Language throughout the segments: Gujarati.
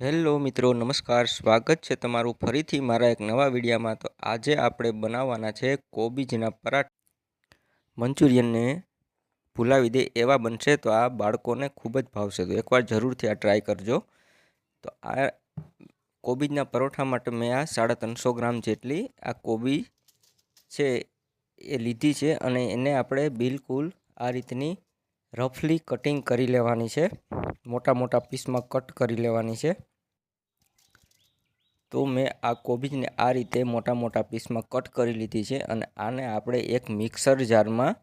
હેલો મિત્રો, નમસ્કાર. સ્વાગત છે તમારું ફરીથી મારા એક નવા વિડીયામાં. તો આજે આપણે બનાવવાના છે કોબીજના પરાઠા. મંચુરિયનને ભૂલાવી દે એવા બનશે તો આ બાળકોને ખૂબ જ ભાવશે. તો એકવાર જરૂરથી આ ટ્રાય કરજો. તો આ કોબીજના પરોઠા માટે મેં આ સાડા ત્રણસો ગ્રામ જેટલી આ કોબી છે એ લીધી છે અને એને આપણે બિલકુલ આ રીતની રફલી કટિંગ કરી લેવાની છે. મોટા મોટા પીસમાં કટ કરી લેવાની છે. તો મેં આ કોબીજને આ રીતે મોટા મોટા પીસમાં કટ કરી લીધી છે અને આને આપણે એક મિક્સર જારમાં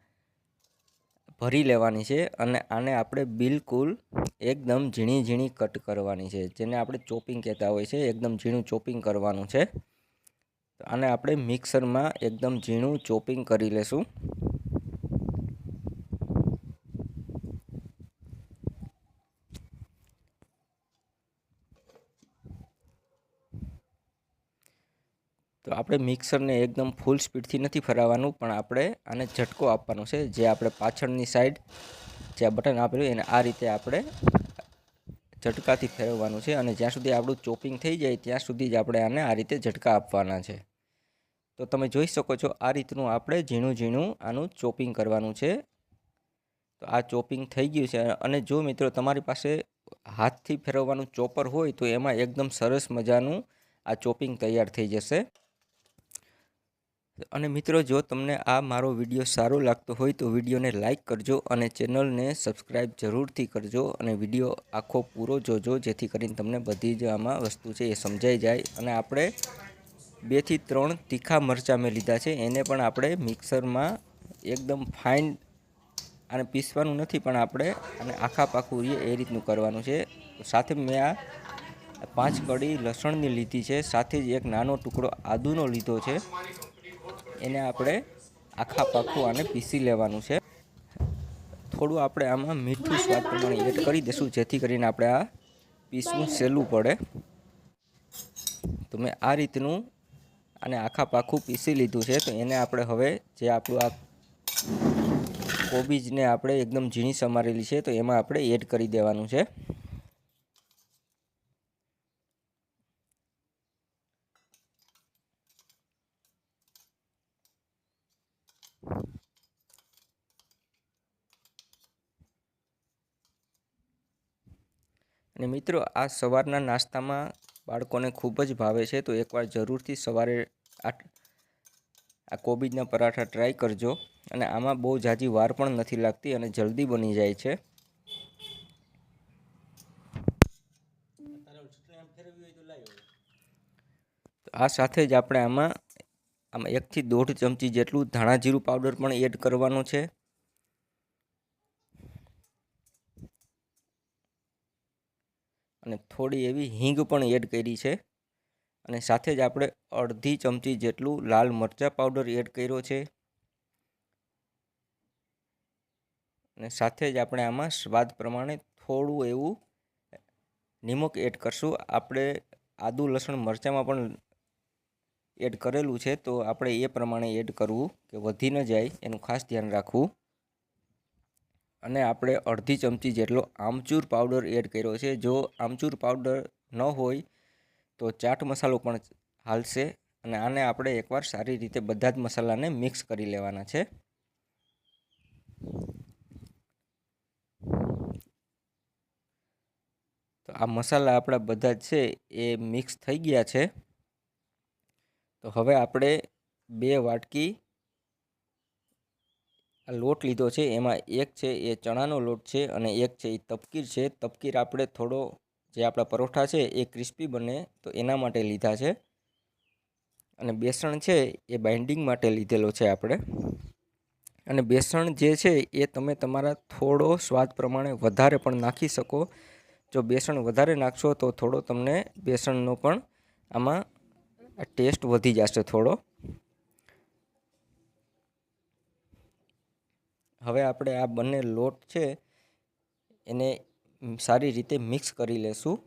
ભરી લેવાની છે અને આને આપણે બિલકુલ એકદમ ઝીણી ઝીણી કટ કરવાની છે. જેને આપણે ચોપિંગ કહેતા હોય છે, એકદમ ઝીણું ચોપિંગ કરવાનું છે. આને આપણે મિક્સરમાં એકદમ ઝીણું ચોપિંગ કરી લેશું. તો આપણે મિક્સરને એકદમ ફૂલ સ્પીડથી નથી ફરાવવાનું, પણ આપણે આને ઝટકો આપવાનો છે. જે આપણે પાછળની સાઈડ જે બટન આપેલું એને આ રીતે આપણે ઝટકાથી ફેરવવાનું છે અને જ્યાં સુધી આપણું ચોપિંગ થઈ જાય ત્યાં સુધી જ આપણે આને આ રીતે ઝટકા આપવાના છે. તો તમે જોઈ શકો છો આ રીતનું આપણે ઝીણું ઝીણું આનું ચોપિંગ કરવાનું છે. તો આ ચોપિંગ થઈ ગયું છે અને જો મિત્રો તમારી પાસે હાથથી ફેરવવાનું ચોપર હોય તો એમાં એકદમ સરસ મજાનું આ ચોપિંગ તૈયાર થઈ જશે. અને મિત્રો, જો તમને આ મારો વીડિયો સારો લાગતો હોય તો વિડીયોને લાઇક કરજો અને ચેનલને સબસ્ક્રાઈબ જરૂરથી કરજો અને વીડિયો આખો પૂરો જોજો, જેથી કરીને તમને બધી જ આમાં વસ્તુ છે એ સમજાઈ જાય. અને આપણે બેથી ત્રણ તીખા મરચાં મેં લીધા છે, એને પણ આપણે મિક્સરમાં એકદમ ફાઇન અને પીસવાનું નથી, પણ આપણે અને આખા પાખું રહીએ એ રીતનું કરવાનું છે. સાથે મેં આ પાંચ કડી લસણની લીધી છે, સાથે જ એક નાનો ટુકડો આદુનો લીધો છે. એને આપણે આખા પાખું આને પીસી લેવાનું છે. થોડું આપણે આમાં મીઠું સ્વાદ પ્રમાણે એડ કરી દઈશું, જેથી કરીને આપણે આ પીસવું સહેલું પડે. તો મેં આ રીતનું આને આખા પાખું પીસી લીધું છે, તો એને આપણે હવે જે આપણું આ કોબીજને આપણે એકદમ ઝીણી સમારેલી છે, તો એમાં આપણે એડ કરી દેવાનું છે. અને મિત્રો, આ સવારના નાસ્તામાં બાળકોને ખૂબ જ ભાવે છે, તો એકવાર જરૂરથી સવારે આ કોબીજના પરાઠા ટ્રાય કરજો. અને આમાં બહુ ઝાઝી વાર પણ નથી લાગતી અને જલ્દી બની જાય છે. આ સાથે જ આપણે આમાં આમાં એકથી દોઢ ચમચી જેટલું ધાણા જીરું પાવડર પણ એડ કરવાનું છે. અને થોડી એવી હિંગ પણ એડ કરી છે. અને સાથે જ આપણે અડધી ચમચી જેટલું લાલ મરચાં પાવડર એડ કર્યો છે. અને સાથે જ આપણે આમાં સ્વાદ પ્રમાણે થોડું એવું નિમક એડ કરશું. આપણે આદુ, લસણ, મરચાંમાં પણ એડ કરેલું છે, તો આપણે એ પ્રમાણે એડ કરવું કે વધી ન જાય, એનું ખાસ ધ્યાન રાખવું. અને આપણે અડધી ચમચી જેટલો આમચૂર પાવડર એડ કર્યો છે. જો આમચૂર પાવડર ન હોય, તો ચાટ મસાલો પણ હાલશે અને આને આપણે એકવાર સારી રીતે બધા જ મસાલાને મિક્સ કરી લેવાના છે. તો આ મસાલા આપણા બધા જ છે, એ મિક્સ થઈ ગયા છે. તો હવે આપણે બે વાટકી આ લોટ લીધો છે. એમાં એક છે એ ચણાનો લોટ છે અને એક છે એ તપકીર છે. તપકીર આપણે થોડો જે આપણા પરોઠા છે એ ક્રિસ્પી બને તો એના માટે લીધા છે. અને બેસણ છે એ બાઇન્ડિંગ માટે લીધેલો છે આપણે. અને બેસણ જે છે એ તમે તમારા થોડો સ્વાદ પ્રમાણે વધારે પણ નાખી શકો. જો બેસણ વધારે નાખશો તો થોડો તમને બેસણનો પણ આમાં ટેસ્ટ વધી જશે થોડો. હવે આપણે આ બંને લોટ છે એને સારી રીતે મિક્સ કરી લેશું.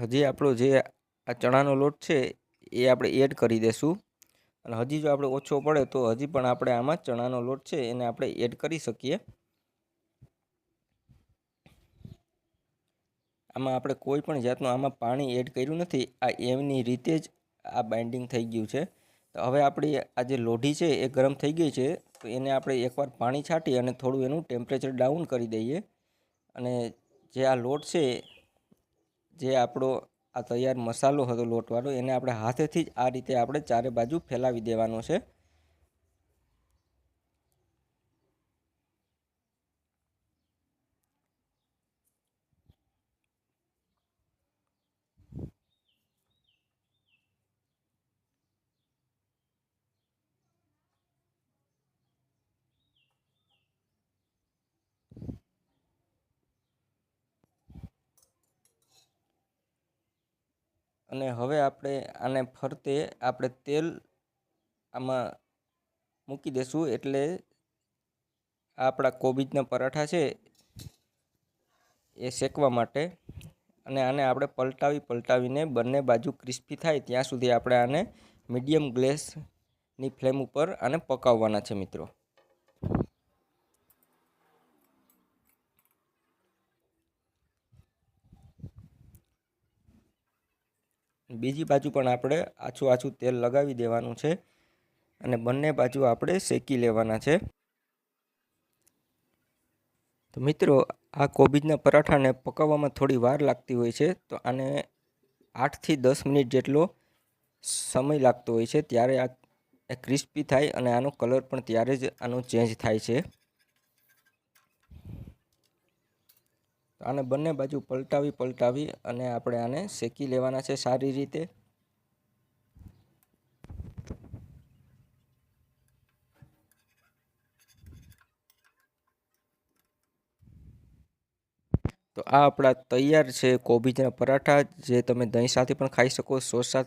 હજી આપણો જે આ ચણાનો લોટ છે, એ આપણે એડ કરી દેશું. અને હજી જો આપણે ઓછો પડે તો હજી પણ આપણે આમાં ચણાનો લોટ છે, એને આપણે એડ કરી શકીએ. આમાં આપણે કોઈ પણ જાતનું આમાં પાણી એડ કર્યું નથી, આ એમની રીતે જ આ બાઇન્ડિંગ થઈ ગયું છે. તો હવે આપણી આ જે લોઢી છે, એ ગરમ થઈ ગઈ છે, તો એને આપણે એકવાર પાણી છાંટી અને થોડું એનું ટેમ્પરેચર ડાઉન કરી દઈએ. અને જે આ લોટ છે જે આપણો આ તૈયાર મસાલો હતો લોટવાળો, એને આપણે હાથેથી જ આ રીતે આપણે ચારે બાજુ ફેલાવી દેવાનો છે. અને હવે આપણે આને ફરતે આપણે તેલ આમાં મૂકી દેશું એટલે આપણા કોબીજના પરાઠા છે એ શેકવા માટે અને આને આપણે પલટાવી પલટાવીને બંને બાજુ ક્રિસ્પી થાય ત્યાં સુધી આપણે આને મીડિયમ ગ્લેસની ફ્લેમ ઉપર આને પકાવવાના છે મિત્રો. બીજી બાજુ પણ આપણે આછું આછું તેલ લગાવી દેવાનું છે અને બંને બાજુ આપણે શેકી લેવાના છે. તો મિત્રો, આ કોબીજના પરાઠાને પકાવવામાં થોડી વાર લાગતી હોય છે, તો આને આઠથી દસ મિનિટ જેટલો સમય લાગતો હોય છે, ત્યારે આ ક્રિસ્પી થાય અને આનો કલર પણ ત્યારે જ આનો ચેન્જ થાય છે. આને બંને બાજુ પલટાવી પલટાવી અને આપણે આને શેકી લેવાના છે સારી રીતે. તો આ આપણા તૈયાર છે કોબીજના પરાઠા, જે તમે દહીં સાથે પણ ખાઈ શકો સોસ સાથે